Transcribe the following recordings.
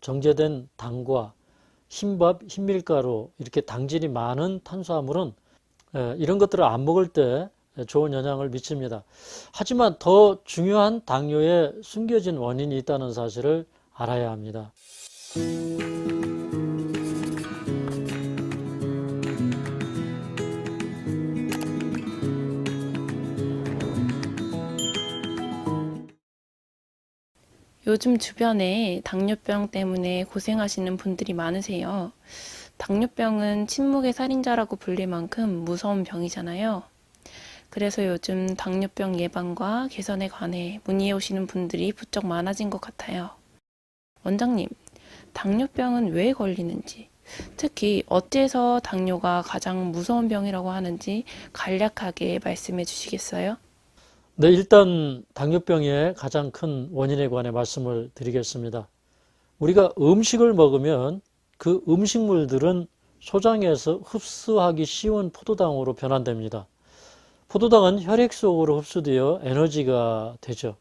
정제된 당과 흰밥, 흰밀가루 이렇게 당질이 많은 탄수화물은 에, 이런 것들을 안 먹을 때 좋은 영향을 미칩니다. 하지만 더 중요한 당뇨에 숨겨진 원인이 있다는 사실을 알아야 합니다. 요즘 주변에 당뇨병 때문에 고생하시는 분들이 많으세요. 당뇨병은 침묵의 살인자라고 불릴 만큼 무서운 병이잖아요. 그래서 요즘 당뇨병 예방과 개선에 관해 문의해 오시는 분들이 부쩍 많아진 것 같아요. 원장님, 당뇨병은 왜 걸리는지, 특히 어째서 당뇨가 가장 무서운 병이라고 하는지 간략하게 말씀해 주시겠어요? 네, 일단 당뇨병의 가장 큰 원인에 관해 말씀을 드리겠습니다. 우리가 음식을 먹으면 그 음식물들은 소장에서 흡수하기 쉬운 포도당으로 변환됩니다. 포도당은 혈액 속으로 흡수되어 에너지가 되죠.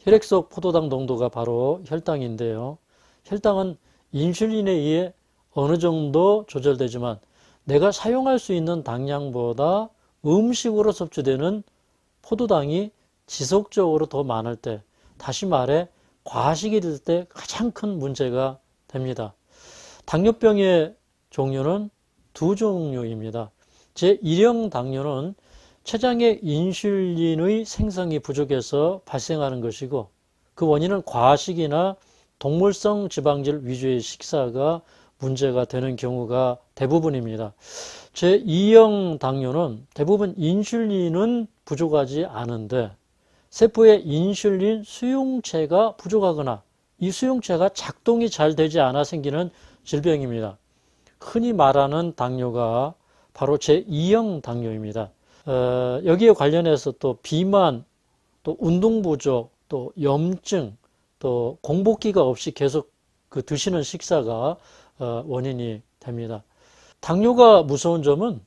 혈액 속 포도당 농도가 바로 혈당인데요. 혈당은 인슐린에 의해 어느 정도 조절되지만 내가 사용할 수 있는 당량보다 음식으로 섭취되는 포도당이 지속적으로 더 많을 때, 다시 말해 과식이 될 때 가장 큰 문제가 됩니다. 당뇨병의 종류는 두 종류입니다. 제1형 당뇨는 췌장의 인슐린의 생성이 부족해서 발생하는 것이고 그 원인은 과식이나 동물성 지방질 위주의 식사가 문제가 되는 경우가 대부분입니다. 제2형 당뇨는 대부분 인슐린은 부족하지 않은데 세포의 인슐린 수용체가 부족하거나 이 수용체가 작동이 잘 되지 않아 생기는 질병입니다. 흔히 말하는 당뇨가 바로 제2형 당뇨입니다. 어, 여기에 관련해서 또 비만, 또 운동 부족, 또 염증, 또 공복기가 없이 계속 그 드시는 식사가 어, 원인이 됩니다. 당뇨가 무서운 점은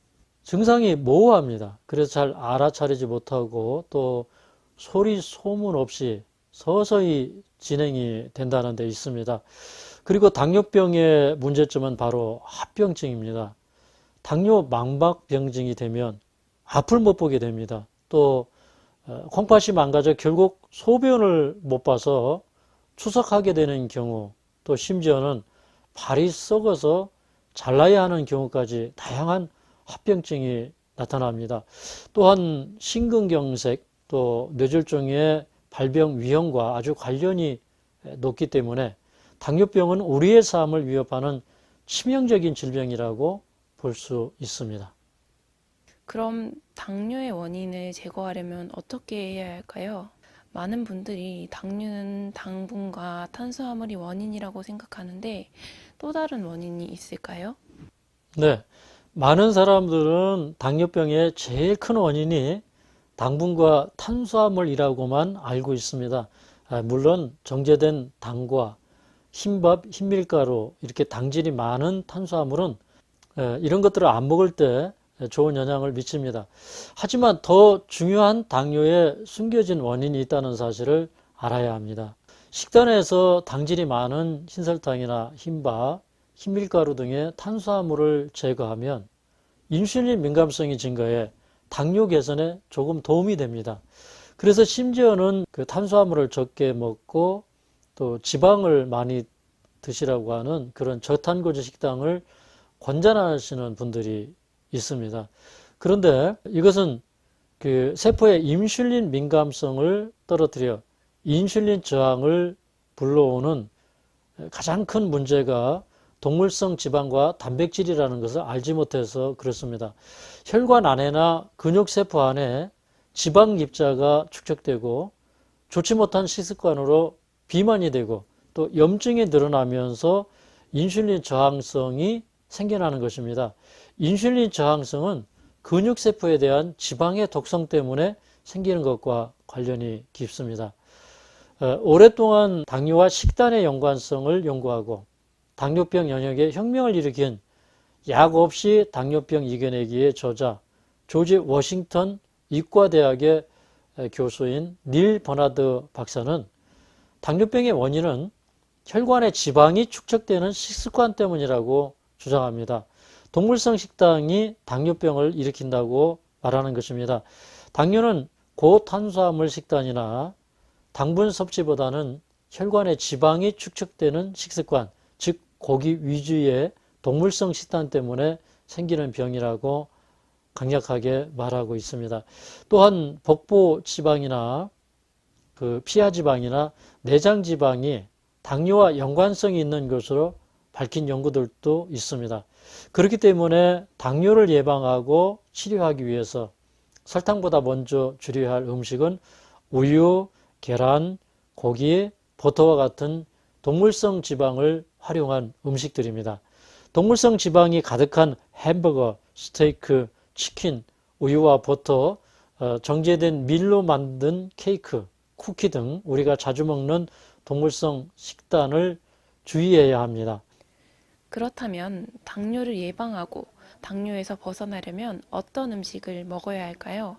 증상이 모호합니다. 그래서 잘 알아차리지 못하고 또 소리 소문 없이 서서히 진행이 된다는 데 있습니다. 그리고 당뇨병의 문제점은 바로 합병증입니다. 당뇨 망박병증이 되면 앞을 못 보게 됩니다. 또 어, 콩팥이 망가져 결국 소변을 못 봐서 추석하게 되는 경우 또 심지어는 발이 썩어서 잘라야 하는 경우까지 다양한 합병증이 나타납니다. 또한 심근경색 또 뇌졸중의 발병 위험과 아주 관련이 높기 때문에 당뇨병은 우리의 삶을 위협하는 치명적인 질병이라고 볼 수 있습니다. 그럼 당뇨의 원인을 제거하려면 어떻게 해야 할까요? 많은 분들이 당뇨는 당분과 탄수화물이 원인이라고 생각하는데 또 다른 원인이 있을까요? 네. 많은 사람들은 당뇨병의 제일 큰 원인이 당분과 탄수화물이라고만 알고 있습니다. 아, 물론 정제된 당과 흰밥, 흰밀가루 이렇게 당질이 많은 탄수화물은 에, 이런 것들을 안 먹을 때 좋은 영향을 미칩니다. 하지만 더 중요한 당뇨에 숨겨진 원인이 있다는 사실을 알아야 합니다. 식단에서 당질이 많은 흰설탕이나 흰밥, 흰밀가루 등의 탄수화물을 제거하면 인슐린 민감성이 증가해 당뇨 개선에 조금 도움이 됩니다. 그래서 심지어는 그 탄수화물을 적게 먹고 또 지방을 많이 드시라고 하는 그런 저탄고지 식당을 권장하시는 분들이 있습니다. 그런데 이것은 그 세포의 인슐린 민감성을 떨어뜨려 인슐린 저항을 불러오는 가장 큰 문제가 동물성 지방과 단백질이라는 것을 알지 못해서 그렇습니다. 혈관 안에나 근육세포 안에 지방 입자가 축적되고 좋지 못한 식습관으로 비만이 되고 또 염증이 늘어나면서 인슐린 저항성이 생겨나는 것입니다. 인슐린 저항성은 근육세포에 대한 지방의 독성 때문에 생기는 것과 관련이 깊습니다. 어, 오랫동안 당뇨와 식단의 연관성을 연구하고 당뇨병 영역에 혁명을 일으킨 약 없이 당뇨병 이겨내기의 저자 조지 워싱턴 혈관의 지방이 축적되는 식습관 때문이라고 주장합니다. 동물성 식당이 당뇨병을 일으킨다고 말하는 것입니다. 당뇨는 고탄수화물 식단이나 당분 섭취보다는 혈관의 지방이 축적되는 식습관, 즉 고기 위주의 동물성 식단 때문에 생기는 병이라고 강력하게 말하고 있습니다. 또한 복부 지방이나 그 피하 지방이나 내장 지방이 당뇨와 연관성이 있는 것으로 밝힌 연구들도 있습니다. 그렇기 때문에 당뇨를 예방하고 치료하기 위해서 설탕보다 먼저 줄여야 할 음식은 우유, 계란, 고기, 버터와 같은 동물성 지방을 활용한 음식들입니다. 동물성 지방이 가득한 햄버거, 스테이크, 치킨, 우유와 버터, 어, 정제된 밀로 만든 케이크, 쿠키 등 우리가 자주 먹는 동물성 식단을 주의해야 합니다. 그렇다면 당뇨를 예방하고 당뇨에서 벗어나려면 어떤 음식을 먹어야 할까요?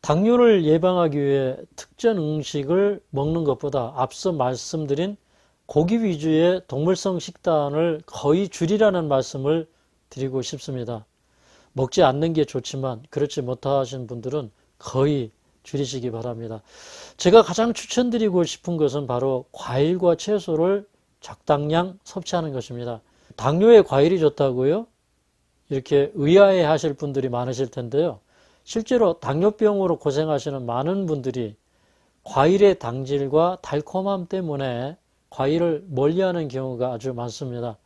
당뇨를 예방하기 위해 특정 음식을 먹는 것보다 앞서 말씀드린 고기 위주의 동물성 식단을 거의 줄이라는 말씀을 드리고 싶습니다. 먹지 않는 게 좋지만 그렇지 못하신 분들은 거의 줄이시기 바랍니다. 제가 가장 추천드리고 싶은 것은 바로 과일과 채소를 적당량 섭취하는 것입니다. 당뇨에 과일이 좋다고요? 이렇게 의아해 하실 분들이 많으실 텐데요. 실제로 당뇨병으로 고생하시는 많은 분들이 과일의 당질과 달콤함 때문에 과일을 멀리하는 경우가 아주 많습니다.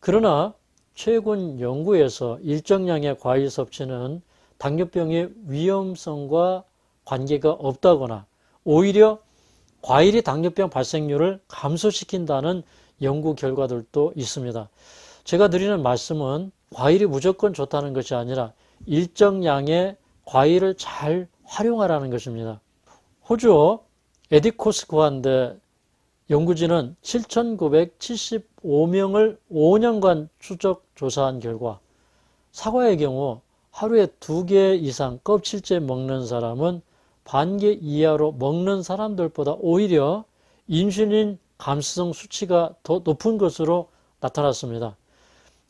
그러나 최근 연구에서 일정량의 과일 섭취는 당뇨병의 위험성과 관계가 없다거나 오히려 과일이 당뇨병 발생률을 감소시킨다는 연구 결과들도 있습니다. 제가 드리는 말씀은 과일이 무조건 좋다는 것이 아니라 일정량의 과일을 잘 활용하라는 것입니다. 호주 에디코스 구한대 연구진은 7,975명을 5년간 추적 조사한 결과 사과의 경우 하루에 두개 이상 껍질째 먹는 사람은 반개 이하로 먹는 사람들보다 오히려 인슐린 감수성 수치가 더 높은 것으로 나타났습니다.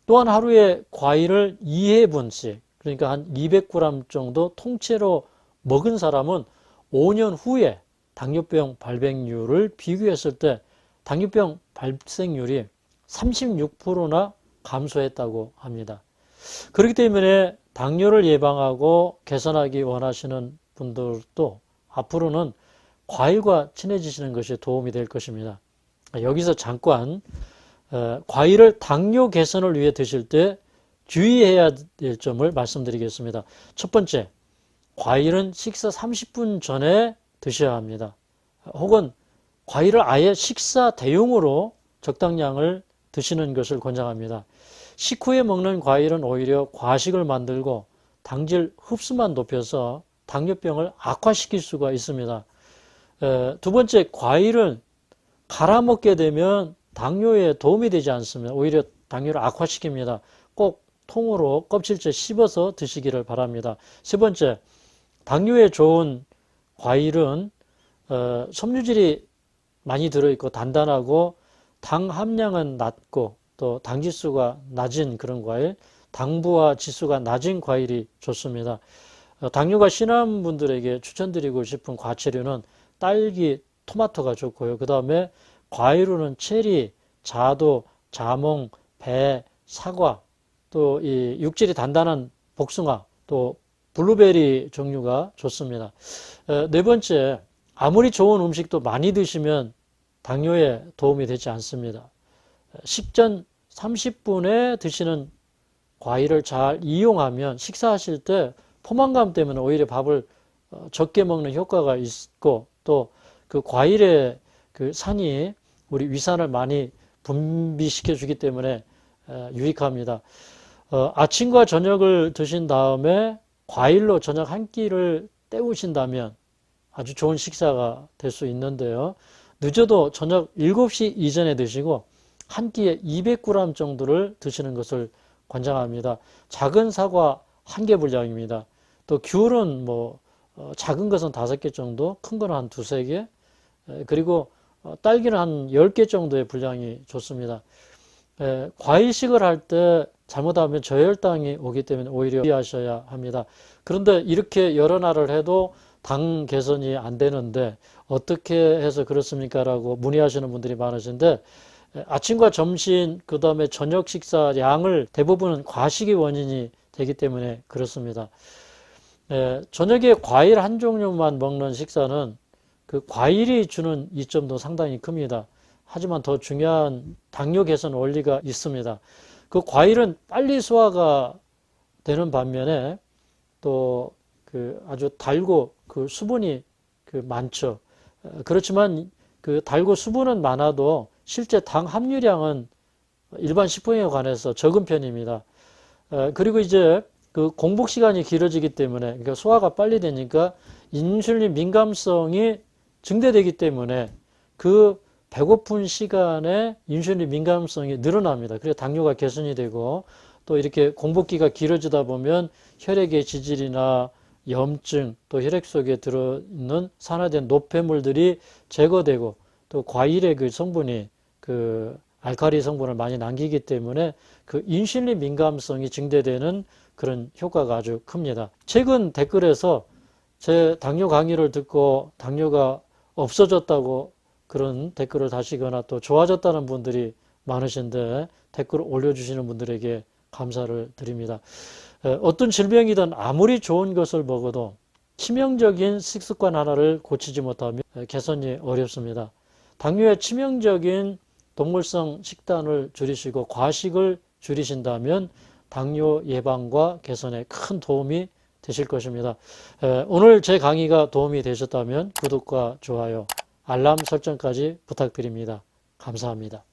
또한 하루에 과일을 2회분씩 그러니까 한 200g 정도 통째로 먹은 사람은 5년 후에 당뇨병 발병률을 비교했을 때 당뇨병 발생률이 36%나 감소했다고 합니다. 그렇기 때문에 당뇨를 예방하고 개선하기 원하시는 분들도 앞으로는 과일과 친해지시는 것이 도움이 될 것입니다. 여기서 잠깐 어, 과일을 당뇨 개선을 위해 드실 때 주의해야 될 점을 말씀드리겠습니다. 첫 번째, 과일은 식사 30분 전에 드셔야 합니다. 혹은 과일을 아예 식사 대용으로 적당량을 드시는 것을 권장합니다. 식후에 먹는 과일은 오히려 과식을 만들고 당질 흡수만 높여서 당뇨병을 악화시킬 수가 있습니다. 에, 두 번째, 과일은 갈아 먹게 되면 당뇨에 도움이 되지 않습니다. 오히려 당뇨를 악화시킵니다. 꼭 통으로 껍질째 씹어서 드시기를 바랍니다. 세 번째, 당뇨에 좋은 과일은 어, 섬유질이 많이 들어있고 단단하고 당 함량은 낮고 또 당지수가 낮은 그런 과일, 당부와 지수가 낮은 과일이 좋습니다. 어, 당뇨가 심한 분들에게 추천드리고 싶은 과체류는 딸기, 토마토가 좋고요. 그 다음에 과일로는 체리, 자도, 자몽, 배, 사과, 또 이 육질이 단단한 복숭아, 또 블루베리 종류가 좋습니다. 어, 네 번째, 아무리 좋은 음식도 많이 드시면 당뇨에 도움이 되지 않습니다. 식전 30분에 드시는 과일을 잘 이용하면 식사하실 때 포만감 때문에 오히려 밥을 어, 적게 먹는 효과가 있고 또 그 과일의 그 산이 우리 위산을 많이 분비시켜 주기 때문에 유익합니다. 어, 아침과 저녁을 드신 다음에 과일로 저녁 한 끼를 때우신다면 아주 좋은 식사가 될 수 있는데요. 늦어도 저녁 7시 이전에 드시고 한 끼에 200g 정도를 드시는 것을 권장합니다. 작은 사과 한 개 분량입니다. 또 귤은 뭐 어, 작은 것은 다섯 개 정도, 큰 거는 한 두세 개. 그리고 어, 딸기는 한 10개 정도의 분량이 좋습니다. 에, 과일식을 할 때 잘못하면 저혈당이 오기 때문에 오히려 주의하셔야 합니다. 그런데 이렇게 여러 날을 해도 당 개선이 안 되는데 어떻게 해서 그렇습니까? 라고 문의하시는 분들이 많으신데 에, 아침과 점심 그 다음에 저녁 식사 양을 대부분은 과식이 원인이 되기 때문에 그렇습니다. 에, 저녁에 과일 한 종류만 먹는 식사는 그 과일이 주는 이점도 상당히 큽니다. 하지만 더 중요한 당뇨 개선 원리가 있습니다. 그 과일은 빨리 소화가 되는 반면에 또 그 아주 달고 그 수분이 그 많죠. 어, 그렇지만 그 달고 수분은 많아도 실제 당 함유량은 일반 식품에 관해서 적은 편입니다. 어, 그리고 이제 그 공복 시간이 길어지기 때문에 그러니까 소화가 빨리 되니까 인슐린 민감성이 증대되기 때문에 그 배고픈 시간에 인슐린 민감성이 늘어납니다. 그래서 당뇨가 개선이 되고 또 이렇게 공복기가 길어지다 보면 혈액의 지질이나 염증 또 혈액 속에 들어있는 산화된 노폐물들이 제거되고 또 과일의 그 성분이 그 알칼리 성분을 많이 남기기 때문에 그 인슐린 민감성이 증대되는 그런 효과가 아주 큽니다. 최근 댓글에서 제 당뇨 강의를 듣고 당뇨가 없어졌다고 그런 댓글을 다시거나 또 좋아졌다는 분들이 많으신데 댓글을 올려주시는 분들에게 감사를 드립니다. 에, 어떤 질병이든 아무리 좋은 것을 먹어도 치명적인 식습관 하나를 고치지 못하면 에, 개선이 어렵습니다. 당뇨의 치명적인 동물성 식단을 줄이시고 과식을 줄이신다면 당뇨 예방과 개선에 큰 도움이 되실 것입니다. 에, 오늘 제 강의가 도움이 되셨다면 구독과 좋아요, 알람 설정까지 부탁드립니다. 감사합니다.